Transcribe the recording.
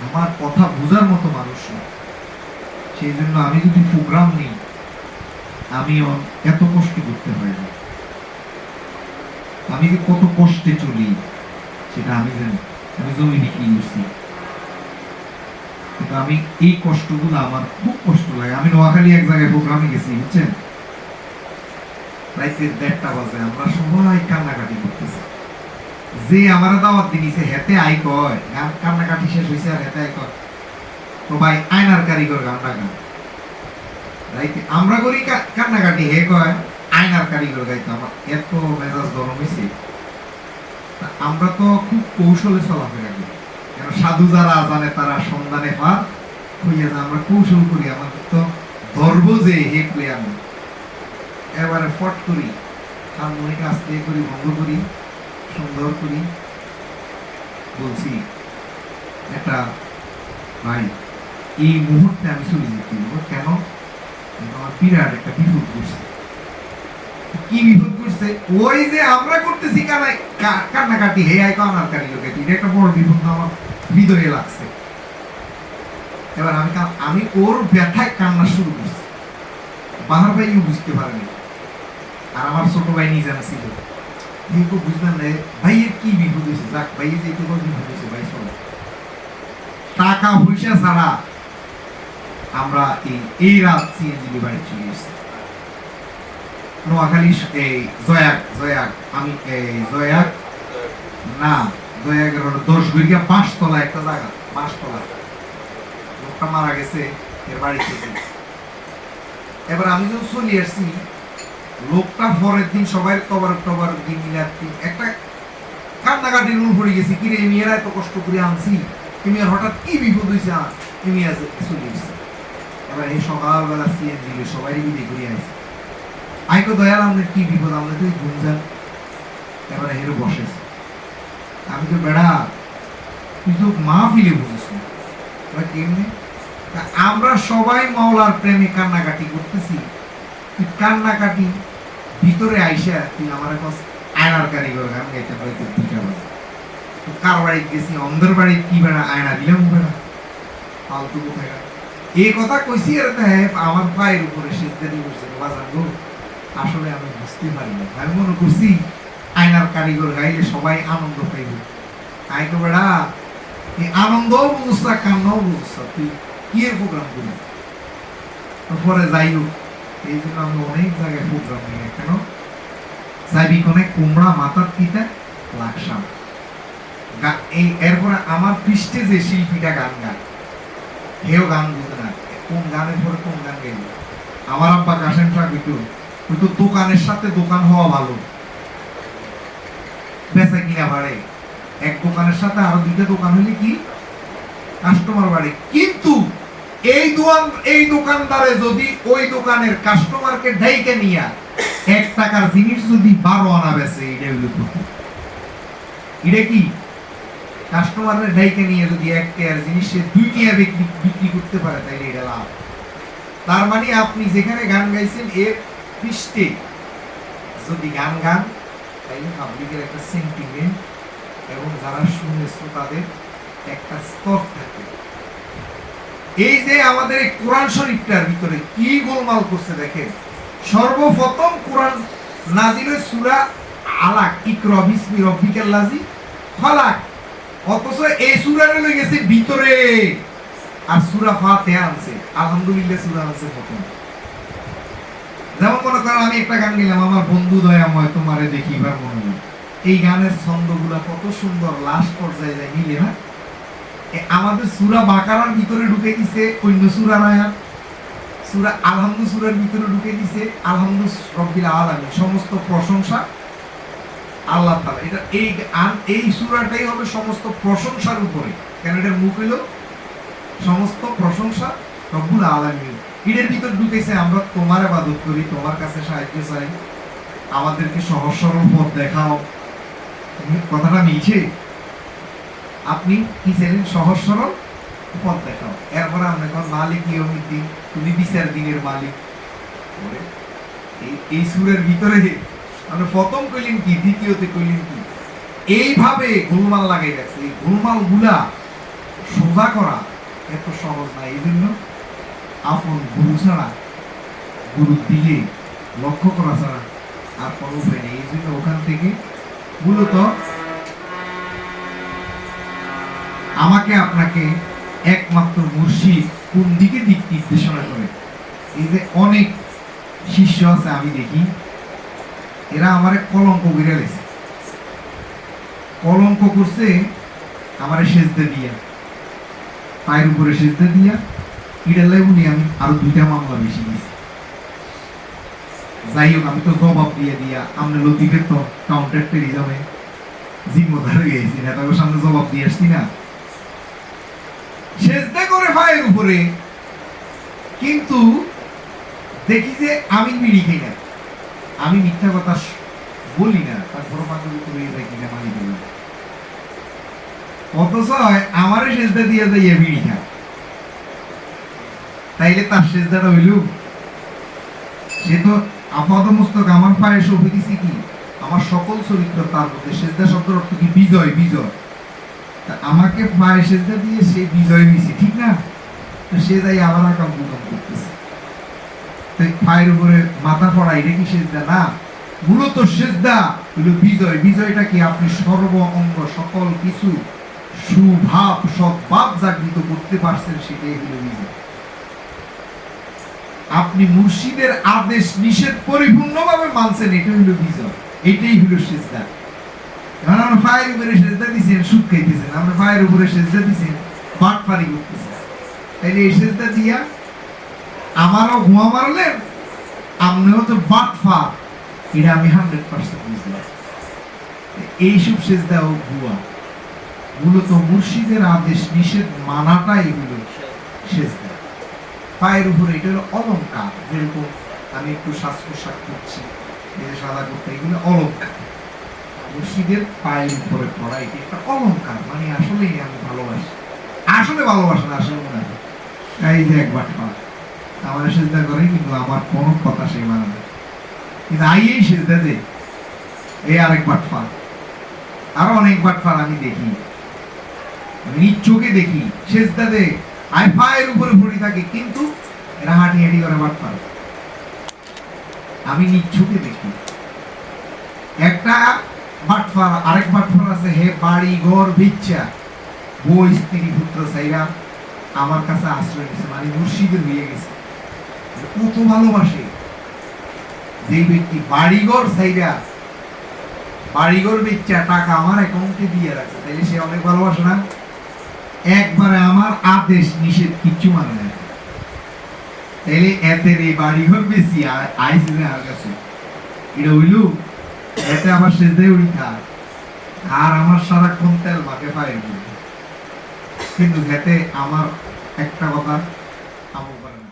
আমার কথা বোঝার মতো মানুষ না। সেই জন্য আমি যদি প্রোগ্রাম নিই, আমি এত কষ্ট করতে হয় না। আমি যে কত কষ্টে চলি, সেটা আমি জানি। আমি জমি বিক্রি করছি। কিন্তু আমি এই কষ্টগুলো আমার খুব কষ্ট লাগে। আমি নোয়াখালী এক জায়গায় প্রোগ্রামে গেছি, বুঝছেন? রাইতে দেড়টা বাজে, আমরা সবাই কান্নাকাটি করতেছি। যে আমার দাওয়াত দিনিছে হেতে আই কয়। গান কান্নাকাটি শেষ হয়েছে আর হেতে আই কয়। তো ভাই, আয়নার কারিগর গানটা গান রাইতে আমরা করি কা- কান্নাকাটি, হে কয়, আয়নার কারিগর গাইতো আমার। এত মেজাজ গরম হয়েছে আমরা তো খুব কৌশলে চলাফেরা করি। কেন সাধু যারা জানে, তারা সন্ধানে পা হইয়া যায়। আমরা কৌশল করি, আমাদের তো ধরব যে হে প্লেয়ার। এবারে ফট করি। হারমোনিকা আস্তে করি, বন্ধ করি। সুন্দর করি। বলছি এটা ভাই, এই মুহূর্তে আমি চলে যেতে দেবো কেন? আমার বিরাট একটা বিপদ করছে। কি বিপদ করছে? ওই যে আমরা করতেছি কানাই কান্নাকাটি। হে লোকে এটা একটা বড় বিপদ আমার হৃদয়ে লাগছে। এবার আমি আমি ওর ব্যথায় কান্না শুরু করছি। বাহার ভাইও বুঝতে পারেনি। আর আমার ছোট ভাই নিজে ছিল। কিন্তু বুঝলাম না, ভাইয়ের কি বিপদ হয়েছে? যাক, ভাইয়ের যে একটু বিপদ হয়েছে, ভাই, চলো। টাকা পয়সা ছাড়া আমরা এই এই রাত সিএনজি বাড়ি চলে এসেছি। নোয়াখালী এই, জয়াক জয়াক, আমি, এই, জয়াক, না, জয়াকের হলো দশ গড়িয়া পাঁচতলা একটা জায়গা, পাঁচতলা। লোকটা মারা গেছে, এর এবার আমি যখন চলে আসছি লোকটা পরের দিন সবাই কবার টবার দিন মিলাচ্ছি একটা কান্নাকাটির রুল পড়ে গেছি। কিরে মেয়েরা এত কষ্ট করে আনছি? এই মেয়ের হঠাৎ কি বিপদ হয়েছে আ- এই মেয়ে আজ চলে এসছে এবার এই সকালবেলা সিএনজি সবাই বিদে করে আসছে। আইকো দয়াল আমাদের কি বিপদ? আমাদের তুই ঘুম যান। এবারে হেরে বসেছে আমি তো বেড়া, তুই তো মা ফিলে বুঝিস না কেমনে? আমরা সবাই মাওলার প্রেমে কান্নাকাটি করতেছি। কান্নাকাটি? ভিতরে আইসা তুই আমার কাছ আয়নার কারিগর গান গাইতে পারি তুই কার বাড়ি গেছি অন্ধের বাড়ি কি বেড়া আয়না দিলাম বেড়া ফালতু কোথায় এই কথা কইছি আর তা হ্যাঁ, আমার পায়ের উপরে সেজদারি করছে বাজার গো আসলে আমি বুঝতে পারি না। আমি মনে করছি আয়নার কারিগর গাইলে সবাই আনন্দ পাইবে। আই তো বেড়া এই আনন্দও বুঝছা কান্নাও বুঝছা তুই কি প্রোগ্রাম করি পরে যাই হোক এই জন্য অনেক জায়গায় প্রোগ্রাম কেন? কুমড়া মাথার লাকসাম। এই, এরপরে আমার পৃষ্ঠে যে শিল্পীটা গান গায় হেও গান বুঝে না। কোন গানের পরে কোন গান আমার আব্বা কিন্তু ওই দোকানের সাথে দোকান হওয়া ভালো। বেচা কিনা বাড়ে। এক দোকানের সাথে আরও দুইটা দোকান হলে কি? কাস্টমার বাড়ে। কিন্তু এই দোকান, এই দোকানদারে যদি ওই দোকানের কাস্টমারকে ঢাইকে নিয়া এক টাকার জিনিস যদি বারো আনা বেচে, এটা হইল। এটা কি? কাস্টমারের ঢাইকে নিয়ে যদি এক টাকার জিনিস সে দুই টাকা বিক্রি করতে পারে, তাইলে এটা লাভ। তার মানে আপনি যেখানে গান গাইছেন এর পৃষ্ঠে যদি গান গান, তাইলে পাবলিকের একটা সেন্টিমেন্ট এবং যারা শুনে তাদের একটা স্তর থাকে। এই যে আমাদের এই কোরআন শরীফটার ভিতরে কি গোলমাল করছে দেখেন। সর্বপ্রথম কোরআন নাজিল সুরা আলাক, ইকরা বিসমি রব্বিকাল লাজি ফালাক অথচ এই সূরার লয়ে গেছে ভিতরে। আর সূরা ফাতিহা আনছে, আলহামদুলিল্লাহ সূরা আনছে প্রথম। যেমন মনে করেন আমি একটা গান গেলাম, আমার বন্ধু দয়াময়, তোমারে দেখিবার মনে হয়। এই গানের ছন্দগুলা কত সুন্দর, লাস্ট পর্যায়ে যায় মিলে না এ আমাদের সুরা বাকারার ভিতরে ঢুকে দিছে, অন্য সুরা নায়া সুরা আলহামদু সুরার ভিতরে ঢুকে দিছে, আলহামদু রব্বিল সমস্ত প্রশংসা আল্লাহ তালা এটা এই এই সুরাটাই হবে সমস্ত প্রশংসার উপরে। কেন এটার মুখ হইল? সমস্ত প্রশংসা রব্বুল আলামিন। এটার ভিতর ঢুকেছে আমরা তোমার ইবাদত করি, তোমার কাছে সাহায্য চাই। আমাদেরকে সহজ সরল পথ দেখাও। কথাটা মিলছে আপনি কি চাইলেন সহজ সরল পথ দেখাও। এরপরে আমরা এখন মালিক ইয়মিদ্দিন তুমি বিচার দিনের মালিক। এই- সুরের ভিতরে আমরা প্রথম কইলেন কি, দ্বিতীয়তে কইলেন কি? এইভাবে গোলমাল লাগাই রাখছে। এই গোলমালগুলা সোজা করা এত সহজ না। এই জন্য আপন গুরু ছাড়া, গুরু দিকে লক্ষ্য করা ছাড়া আর কোনো উপায় নেই। এই জন্য ওখান থেকে মূলত আমাকে আপনাকে একমাত্র মুর্শিদ কোন দিকে দিক নির্দেশনা করে? এই যে অনেক শিষ্য আছে, আমি দেখি। এরা আমার কলঙ্ক করে লেছে। কলঙ্ক করছে, আমার সেজদে দিয়া। পায়ের উপরে সেজদে দিয়া ইডার উনি আমি, আরও দুইটা মামলা বেশি দিয়েছি যাই হোক, আমি তো জবাব দিয়ে দিয়া আমরা লতিফের তো কাউন্টার টেরিজমে জিম্মদার হয়ে গেছি না তাদের সামনে জবাব দিয়ে আসছি না। সেজদা করে পায়ের উপরে। কিন্তু দেখি যে আমি বিড়ি খাই না। আমি মিথ্যা কথা বলি না। তারপর বান্ধবী করে দেখি না মালিক বলি অথচ আমারে সেজদা দিয়ে যাইয়া বিড়ি খা তাইলে তার সেজদাটা হইল। সে তো আপাত মস্তক আমার পায়ে দিছি কি? আমার সকল চরিত্র তার মধ্যে সেজদা শব্দের অর্থ কি? বিজয় বিজয়। আমাকে পায়ে সেজদা দিয়ে সে বিজয় হয়েছে ঠিক না? তো সে যাই আবার আকাম কুকাম করতেছে। তো পায়ের উপরে মাথা পড়া, এটা কি সেজদা? না, মূলত সেজদা হলো বিজয়। বিজয়টা কি আপনি সর্ব অঙ্গ সকল কিছু, সুভাব সব ভাব জাগৃত করতে পারছেন, সেটাই হলো বিজয়। আপনি মুর্শিদের আদেশ নিষেধ পরিপূর্ণভাবে মানছেন এটা হলো বিজয়। এটাই হলো সেজদা। কারণ আমরা পায়ের উপরে সেজদা দিছেন সুদ খাইতেছেন আমরা পায়ের উপরে সেজদা দিছেন বাট পারি করতেছেন তাইলে এই সেজদা দিয়া আমারও ঘুমা মারলেন আপনিও তো বাট ফা। এটা আমি হান্ড্রেড পার্সেন্ট বুঝলাম। এইসব সেজদাও ভুয়া মূলত মুর্শিদের আদেশ নিষেধ মানাটাই হলো সেজদা। পায়ের উপরে এটা হলো অলঙ্কার যেরকম আমি একটু শ্বাস প্রশ্বাস করছি সাদা করতে, এগুলো অলঙ্কার মুর্শিদের পায়ের উপরে পড়া এটা একটা অলঙ্কার মানে আসলেই আমি ভালোবাসি। আসলে ভালোবাসা না, আসলে মনে হয়। এই যে একবার আমার সেজদা করে কিন্তু আমার কোনো কথা সেই মানে না। কিন্তু আই এই সেজদা দে এই আরেক বাটফা আরও অনেক বাটফার আমি দেখি। নিজ চোখে দেখি, সেজদা দে আই পায়ের উপরে পড়ে থাকে, কিন্তু এরা হাঁটি হাঁটি করে বাটফার আমি নিজ চোখে দেখি। একটা বাটফার আরেক বাটফার আছে, হে বাড়ি ঘর বিচ্ছা বই স্ত্রী, পুত্র সাইরা আমার কাছে আশ্রয় নিয়েছে মানে মুর্শিদের হয়ে গেছে। কত ভালোবাসে। যে ব্যক্তি বাড়িঘর সাইরা বাড়িঘর বিচ্ছা টাকা আমার অ্যাকাউন্টে দিয়ে রাখছে তাইলে সে অনেক ভালোবাসে না? একবারে আমার আদেশ নিষেধ কিচ্ছু মানে না। তাইলে এতে এই বাড়িঘর বেশি না আর কাছে। এটা হইলু এতে আমার সেজদে উঠা আর আমার সারাক্ষণ তেল মাকে পায় কিন্তু এতে আমার একটা কথা আমল করে